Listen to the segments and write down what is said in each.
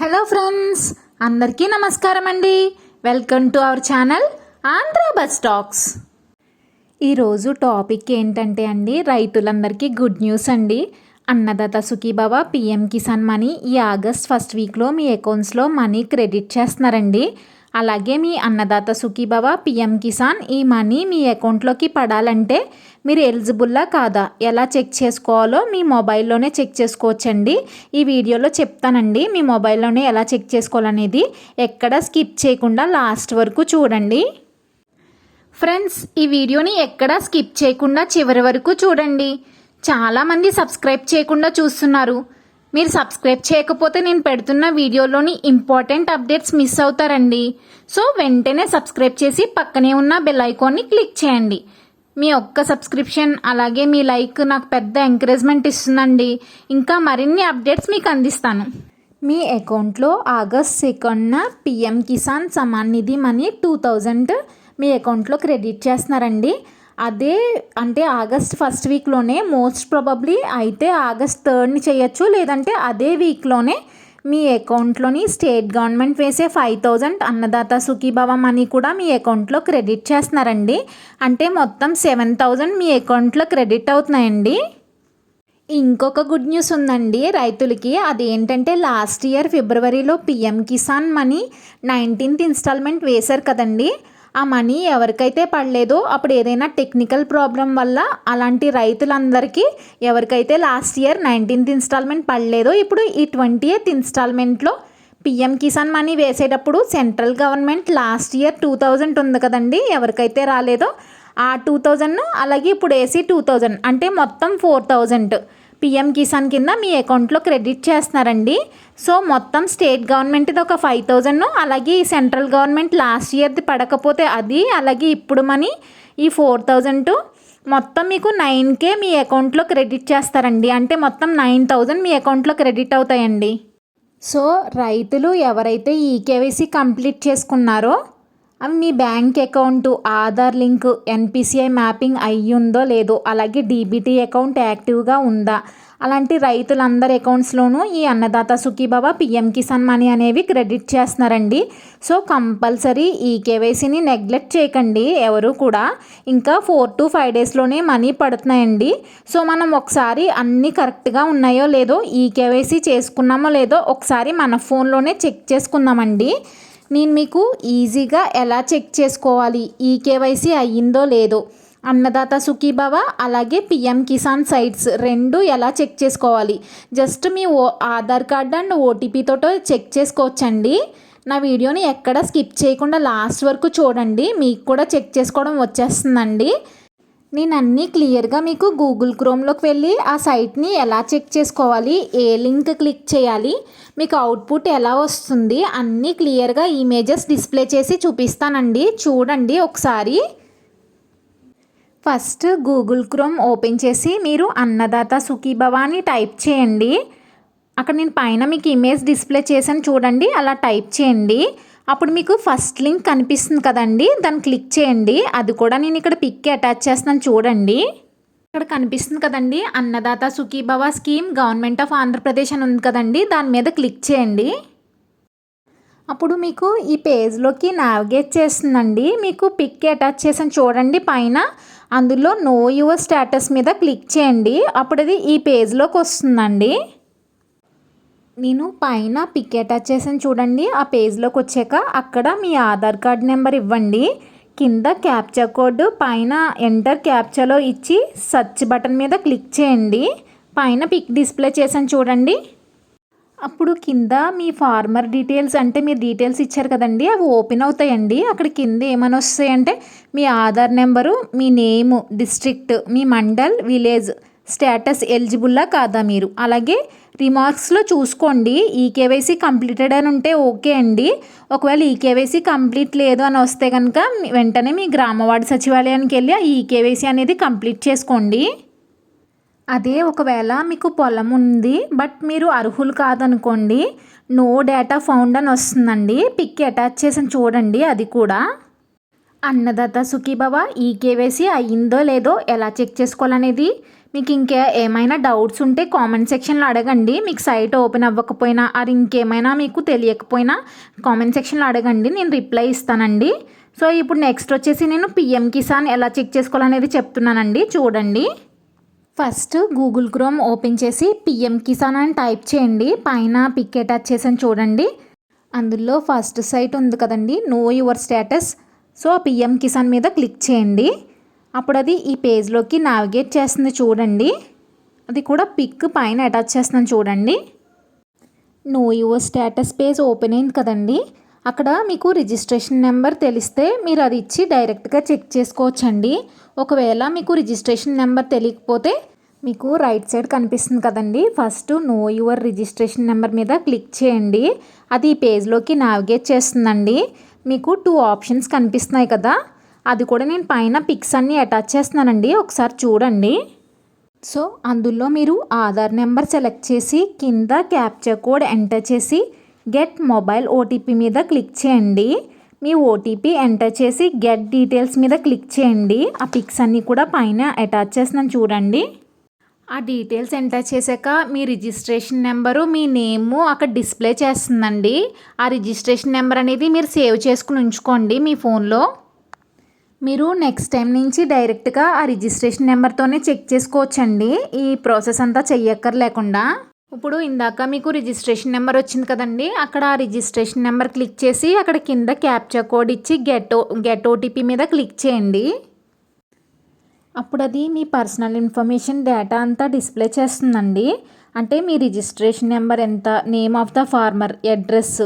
Hello friends అందరికీ నమస్కారం అండి. Welcome to our channel Andhra bus talks. ఈరోజు టాపిక్ ఏంటంటే అండి రైతులందరికీ గుడ్ న్యూస్ అండి. అన్నదాత సుఖీబాబా పిఎం కిసాన్ మనీ ఈ ఆగస్ట్ ఫస్ట్ వీక్లో మీ అకౌంట్స్లో మనీ క్రెడిట్ చేస్తున్నారండి. అలాగే మీ అన్నదాత సుఖీబాబా పిఎం కిసాన్ ఈ మనీ మీ అకౌంట్లోకి పడాలంటే మీరు ఎలిజిబుల్లా కాదా? ఎలా చెక్ చేసుకోవాలో మీ మొబైల్లోనే చెక్ చేసుకోవచ్చండి. ఈ వీడియోలో చెప్తానండి మీ మొబైల్లోనే ఎలా చెక్ చేసుకోవాలనేది. ఎక్కడ స్కిప్ చేయకుండా లాస్ట్ వరకు చూడండి. ఫ్రెండ్స్ ఈ వీడియోని ఎక్కడా స్కిప్ చేయకుండా చివరి వరకు చూడండి. చాలామంది సబ్స్క్రైబ్ చేయకుండా చూస్తున్నారు. మీరు సబ్స్క్రైబ్ చేయకపోతే నేను పెడుతున్న వీడియోలోని ఇంపార్టెంట్ అప్డేట్స్ మిస్ అవుతారండి. సో వెంటనే సబ్స్క్రైబ్ చేసి పక్కనే ఉన్న బెల్ ఐకాన్ని క్లిక్ చేయండి. మీ ఒక్క సబ్స్క్రిప్షన్ అలాగే మీ లైక్ నాకు పెద్ద ఎంకరేజ్మెంట్ ఇస్తుందండి. ఇంకా మరిన్ని అప్డేట్స్ మీకు అందిస్తాను. మీ అకౌంట్లో August సెకండ్న PM Kisan Samman Nidhi money two thousand మీ అకౌంట్లో క్రెడిట్ చేస్తున్నారండి. అదే అంటే ఆగస్ట్ ఫస్ట్ వీక్లోనే మోస్ట్ ప్రాబబ్లీ అయితే ఆగస్ట్ థర్డ్ని చేయొచ్చు లేదంటే అదే వీక్లోనే మీ అకౌంట్లోని స్టేట్ గవర్నమెంట్ వేసే five thousand Annadata Sukhibhava money కూడా మీ అకౌంట్లో క్రెడిట్ చేస్తున్నారండి. అంటే మొత్తం సెవెన్ థౌజండ్ మీ అకౌంట్లో క్రెడిట్ అవుతున్నాయండి. ఇంకొక గుడ్ న్యూస్ ఉందండి రైతులకి. అదేంటంటే లాస్ట్ ఇయర్ ఫిబ్రవరిలో PM Kisan money nineteenth instalment వేశారు కదండి. ఆ మనీ ఎవరికైతే పడలేదో అప్పుడు ఏదైనా టెక్నికల్ ప్రాబ్లం వల్ల అలాంటి రైతులందరికీ ఎవరికైతే లాస్ట్ ఇయర్ నైన్టీన్త్ ఇన్స్టాల్మెంట్ పడలేదో ఇప్పుడు ఈ ట్వంటీ ఎయిత్ ఇన్స్టాల్మెంట్లో పిఎం కిసాన్ మనీ వేసేటప్పుడు central government last year two thousand ఉంది కదండి ఎవరికైతే రాలేదో ఆ టూ థౌజండ్ అలాగే ఇప్పుడు వేసి టూ థౌజండ్ అంటే మొత్తం ఫోర్ థౌజండ్ పిఎం కిసాన్ కింద మీ అకౌంట్లో క్రెడిట్ చేస్తున్నారండి. సో మొత్తం స్టేట్ గవర్నమెంట్ది ఒక ఫైవ్ థౌజండ్ అలాగే ఈ సెంట్రల్ గవర్నమెంట్ లాస్ట్ ఇయర్ది పడకపోతే అది అలాగే ఇప్పుడు మనీ ఈ ఫోర్ థౌజండ్ మొత్తం మీకు నైన్ కే మీ అకౌంట్లో క్రెడిట్ చేస్తారండి. అంటే మొత్తం నైన్ థౌజండ్ మీ అకౌంట్లో క్రెడిట్ అవుతాయండి. సో రైతులు ఎవరైతే ఈ కేవైసీ కంప్లీట్ చేసుకున్నారో అవి మీ bank account Aadhaar link NPCI mapping అయ్యిందో లేదో అలాగే డీబీటీ అకౌంట్ యాక్టివ్గా ఉందా? అలాంటి రైతులందరి అకౌంట్స్లోనూ ఈ అన్నదాత సుఖీబాబా పిఎం కిసాన్ మనీ అనేవి క్రెడిట్ చేస్తున్నారండి. సో కంపల్సరీ ఈ కేవైసీని నెగ్లెక్ట్ చేయకండి. ఎవరు కూడా ఇంకా ఫోర్ టు ఫైవ్ డేస్లోనే మనీ పడుతున్నాయండి. సో మనం ఒకసారి అన్నీ కరెక్ట్గా ఉన్నాయో లేదో ఈ కేవైసీ చేసుకున్నామో లేదో ఒకసారి మన ఫోన్లోనే చెక్ చేసుకుందామండి. నేను మీకు ఈజీగా ఎలా చెక్ చేసుకోవాలి? ఈ కేవైసీ అయ్యిందో లేదో? అన్నదాత సుఖీభవ అలాగే పిఎం కిసాన్ సైట్స్ రెండు ఎలా చెక్ చేసుకోవాలి? జస్ట్ మీ ఓ ఆధార్ కార్డ్ అండ్ ఓటీపీతో చెక్ చేసుకోవచ్చండి. నా వీడియోని ఎక్కడ స్కిప్ చేయకుండా లాస్ట్ వరకు చూడండి. మీకు కూడా చెక్ చేసుకోవడం వచ్చేస్తుందండి. నేను అన్నీ క్లియర్గా మీకు గూగుల్ క్రోమ్లోకి వెళ్ళి ఆ సైట్ని ఎలా చెక్ చేసుకోవాలి ఏ లింక్ క్లిక్ చేయాలి మీకు అవుట్పుట్ ఎలా వస్తుంది అన్నీ క్లియర్గా ఇమేజెస్ డిస్ప్లే చేసి చూపిస్తానండి. చూడండి ఒకసారి. ఫస్ట్ గూగుల్ క్రోమ్ ఓపెన్ చేసి మీరు అన్నదాత సుఖీభవాని టైప్ చేయండి. అక్కడ నేను పైన మీకు ఇమేజ్ డిస్ప్లే చేశాను చూడండి అలా టైప్ చేయండి. అప్పుడు మీకు ఫస్ట్ లింక్ కనిపిస్తుంది కదండి దాన్ని క్లిక్ చేయండి. అది కూడా నేను ఇక్కడ పిక్ అటాచ్ చేస్తున్నాను చూడండి. ఇక్కడ కనిపిస్తుంది కదండి Annadata Sukhibhava scheme government of Andhra Pradesh అని ఉంది కదండి దాని మీద క్లిక్ చేయండి. అప్పుడు మీకు ఈ పేజ్లోకి నావిగేట్ చేస్తుందండి. మీకు పిక్ అటాచ్ చేసాను చూడండి పైన. అందులో నో యువర్ స్టేటస్ మీద క్లిక్ చేయండి. అప్పుడు అది ఈ పేజ్లోకి వస్తుందండి. నేను పైన పిక్ అటాచ్ చేసాను చూడండి. ఆ పేజ్లోకి వచ్చాక అక్కడ మీ ఆధార్ కార్డ్ నెంబర్ ఇవ్వండి. కింద క్యాప్చా కోడ్ పైన ఎంటర్ క్యాప్చాలో ఇచ్చి సర్చ్ బటన్ మీద క్లిక్ చేయండి. పైన పిక్ డిస్ప్లే చేసాను చూడండి. అప్పుడు కింద మీ ఫార్మర్ డీటెయిల్స్ అంటే మీరు డీటెయిల్స్ ఇచ్చారు కదండి. అవి ఓపెన్ అవుతాయండి. అక్కడ కింద ఏమని వస్తాయంటే మీ ఆధార్ నెంబరు మీ నేము డిస్ట్రిక్ట్ మీ మండల్ విలేజ్ స్టేటస్ ఎలిజిబుల్లా కాదా మీరు? అలాగే రిమార్క్స్లో చూసుకోండి. ఈ కేవైసీ కంప్లీటెడ్ అని ఉంటే ఓకే అండి. ఒకవేళ ఈ కేవైసీ కంప్లీట్ లేదు అని వస్తే కనుక వెంటనే మీ గ్రామవార్డు సచివాలయానికి వెళ్ళి ఈ కేవైసీ అనేది కంప్లీట్ చేసుకోండి. అదే ఒకవేళ మీకు పొలం ఉంది బట్ మీరు అర్హులు కాదనుకోండి నో డేటా ఫౌండ్ అని వస్తుందండి. పిక్ అటాచ్ చేసి చూడండి అది కూడా. అన్నదాత సుఖీభవ ఈ కేవైసీ అయ్యిందో లేదో ఎలా చెక్ చేసుకోవాలనేది? మీకు ఇంకా ఏమైనా డౌట్స్ ఉంటే కామెంట్ సెక్షన్లో అడగండి. మీకు సైట్ ఓపెన్ అవ్వకపోయినా అది ఇంకేమైనా మీకు తెలియకపోయినా కామెంట్ సెక్షన్లో అడగండి. నేను రిప్లై ఇస్తానండి. సో ఇప్పుడు నెక్స్ట్ వచ్చేసి నేను పిఎం కిసాన్ ఎలా చెక్ చేసుకోవాలనేది చెప్తున్నానండి. చూడండి. ఫస్ట్ గూగుల్ క్రోమ్ ఓపెన్ చేసి పిఎం కిసాన్ అని టైప్ చేయండి. పైన పిక్ అటాచ్ చేసాను చూడండి. అందులో ఫస్ట్ సైట్ ఉంది కదండి. Know your status so PM Kisan మీద క్లిక్ చేయండి. అప్పుడు అది ఈ పేజ్లోకి నావిగేట్ చేస్తుంది చూడండి. అది కూడా పిక్ పైన అటాచ్ చేస్తున్నాను చూడండి. Know your status page open అయింది కదండి. అక్కడ మీకు రిజిస్ట్రేషన్ నెంబర్ తెలిస్తే మీరు అది ఇచ్చి డైరెక్ట్గా చెక్ చేసుకోవచ్చండి. ఒకవేళ మీకు రిజిస్ట్రేషన్ నెంబర్ తెలియకపోతే మీకు రైట్ సైడ్ కనిపిస్తుంది కదండి. First know your registration number మీద క్లిక్ చేయండి. అది ఈ పేజ్లోకి నావిగేట్ చేస్తుందండి. మీకు టూ ఆప్షన్స్ కనిపిస్తున్నాయి కదా. అది కూడా నేను పైన పిక్స్ అన్నీ అటాచ్ చేస్తున్నానండి. ఒకసారి చూడండి. సో అందులో మీరు ఆధార్ నెంబర్ సెలెక్ట్ చేసి కింద క్యాప్చర్ కోడ్ ఎంటర్ చేసి గెట్ మొబైల్ ఓటీపీ మీద క్లిక్ చేయండి. మీ ఓటీపీ ఎంటర్ చేసి గెట్ డీటెయిల్స్ మీద క్లిక్ చేయండి. ఆ పిక్స్ అన్నీ కూడా పైన అటాచ్ చేస్తున్నాను చూడండి. ఆ డీటెయిల్స్ ఎంటర్ చేశాక మీ రిజిస్ట్రేషన్ నెంబరు మీ నేము అక్కడ డిస్ప్లే చేస్తుందండి. ఆ రిజిస్ట్రేషన్ నెంబర్ అనేది మీరు సేవ్ చేసుకుని ఉంచుకోండి మీ ఫోన్లో. మీరు నెక్స్ట్ టైం నుంచి డైరెక్ట్గా ఆ రిజిస్ట్రేషన్ నెంబర్తోనే చెక్ చేసుకోవచ్చండి. ఈ ప్రాసెస్ అంతా చెయ్యక్కర్లేకుండా. ఇప్పుడు ఇందాక మీకు రిజిస్ట్రేషన్ నెంబర్ వచ్చింది కదండి. అక్కడ ఆ రిజిస్ట్రేషన్ నెంబర్ క్లిక్ చేసి అక్కడ కింద క్యాప్చర్ కోడ్ ఇచ్చి గెట్ గెట్ ఓటీపీ మీద క్లిక్ చేయండి. అప్పుడు అది మీ పర్సనల్ ఇన్ఫర్మేషన్ డేటా అంతా డిస్ప్లే చేస్తుందండి. అంటే మీ రిజిస్ట్రేషన్ నెంబర్ ఎంత name of the farmer address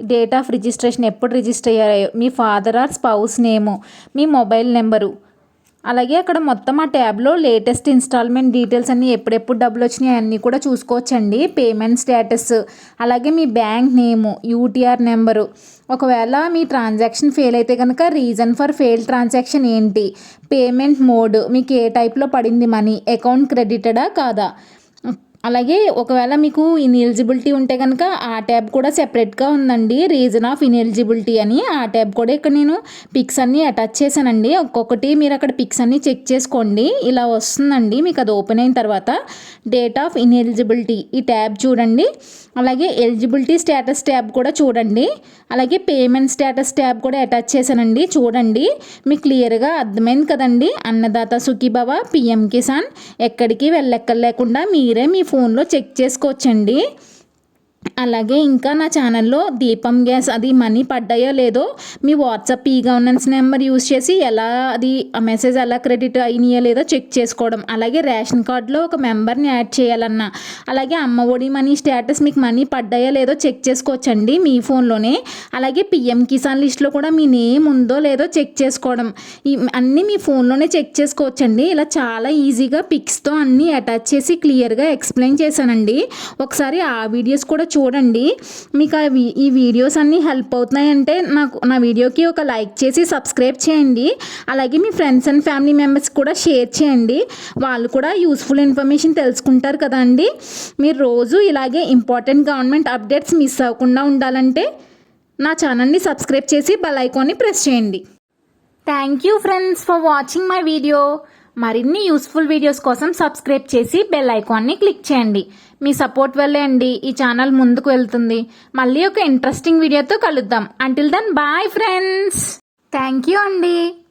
date of registration ఎప్పుడు రిజిస్టర్ అయ్యారో మీ ఫాదర్ ఆర్ స్పౌస్ నేము మీ మొబైల్ నెంబరు అలాగే అక్కడ మొత్తం ఆ ట్యాబ్లో లేటెస్ట్ ఇన్స్టాల్మెంట్ డీటెయిల్స్ అన్నీ ఎప్పుడెప్పుడు డబ్బులు వచ్చినాయి అన్నీ కూడా చూసుకోవచ్చండి. పేమెంట్ స్టేటస్ అలాగే మీ బ్యాంక్ నేము యూటీఆర్ నెంబరు. ఒకవేళ మీ ట్రాన్సాక్షన్ ఫెయిల్ అయితే కనుక రీజన్ ఫర్ ఫెయిల్ ట్రాన్సాక్షన్ ఏంటి? పేమెంట్ మోడ్ మీకు ఏ టైప్లో పడింది మనీ? అకౌంట్ క్రెడిటెడా కాదా? అలాగే ఒకవేళ మీకు ఇన్ఎలిజిబిలిటీ ఉంటే కనుక ఆ ట్యాబ్ కూడా సెపరేట్గా ఉందండి. రీజన్ ఆఫ్ ఇన్ఎలిజిబిలిటీ అని ఆ ట్యాబ్ కూడా ఇక్కడ నేను పిక్స్ అన్నీ అటాచ్ చేశానండి. ఒక్కొక్కటి మీరు అక్కడ పిక్స్ అన్నీ చెక్ చేసుకోండి. ఇలా వస్తుందండి. మీకు అది ఓపెన్ అయిన తర్వాత డేట్ ఆఫ్ ఇన్ఎలిజిబిలిటీ ఈ ట్యాబ్ చూడండి. అలాగే ఎలిజిబిలిటీ స్టేటస్ ట్యాబ్ కూడా చూడండి. అలాగే పేమెంట్ స్టేటస్ ట్యాబ్ కూడా అటాచ్ చేశానండి. చూడండి. మీకు క్లియర్గా అర్థమైంది కదండి. అన్నదాత సుఖీభవ పిఎం కిసాన్. ఎక్కడికి వెళ్ళక్కర్లేకుండా మీరే మీ ఫోన్లో చెక్ చేసుకోవచ్చండి. అలాగే ఇంకా నా ఛానల్లో దీపం గ్యాస్ అది మనీ పడ్డాయో లేదో మీ WhatsApp e governance number use చేసి ఎలా అది ఆ మెసేజ్ ఎలా క్రెడిట్ అయినాయో లేదో చెక్ చేసుకోవడం. అలాగే రేషన్ కార్డులో ఒక మెంబర్ని యాడ్ చేయాలన్నా అలాగే అమ్మ ఒడి మనీ స్టేటస్ మీకు మనీ పడ్డాయో లేదో చెక్ చేసుకోవచ్చండి మీ ఫోన్లోనే. అలాగే పిఎం కిసాన్ లిస్ట్లో కూడా మీ నేమ్ ఉందో లేదో చెక్ చేసుకోవడం. ఈ అన్నీ మీ ఫోన్లోనే చెక్ చేసుకోవచ్చండి. ఇలా చాలా ఈజీగా పిక్స్తో అన్నీ అటాచ్ చేసి క్లియర్గా ఎక్స్ప్లెయిన్ చేశానండి. ఒకసారి ఆ వీడియోస్ కూడా చూ చూడండి. మీకు ఆ ఈ వీడియోస్ అన్నీ హెల్ప్ అవుతున్నాయంటే నాకు నా వీడియోకి ఒక లైక్ చేసి సబ్స్క్రైబ్ చేయండి. అలాగే మీ ఫ్రెండ్స్ అండ్ ఫ్యామిలీ మెంబర్స్ కూడా షేర్ చేయండి. వాళ్ళు కూడా యూస్ఫుల్ ఇన్ఫర్మేషన్ తెలుసుకుంటారు కదండి మీరు రోజు ఇలాగే ఇంపార్టెంట్ గవర్నమెంట్ అప్డేట్స్ మిస్ అవ్వకుండా ఉండాలంటే నా ఛానల్ని సబ్స్క్రైబ్ చేసి బెల్ ఐకాన్ని ప్రెస్ చేయండి. Thank you friends for watching my video. మరిన్ని యూస్ఫుల్ వీడియోస్ కోసం సబ్స్క్రైబ్ చేసి బెల్ ఐకాన్ని క్లిక్ చేయండి. మీ సపోర్ట్ వల్లే అండి ఈ ఛానల్ ముందుకు వెళ్తుంది. మళ్ళీ ఒక ఇంట్రెస్టింగ్ వీడియోతో కలుద్దాం. Until then bye friends thank you అండి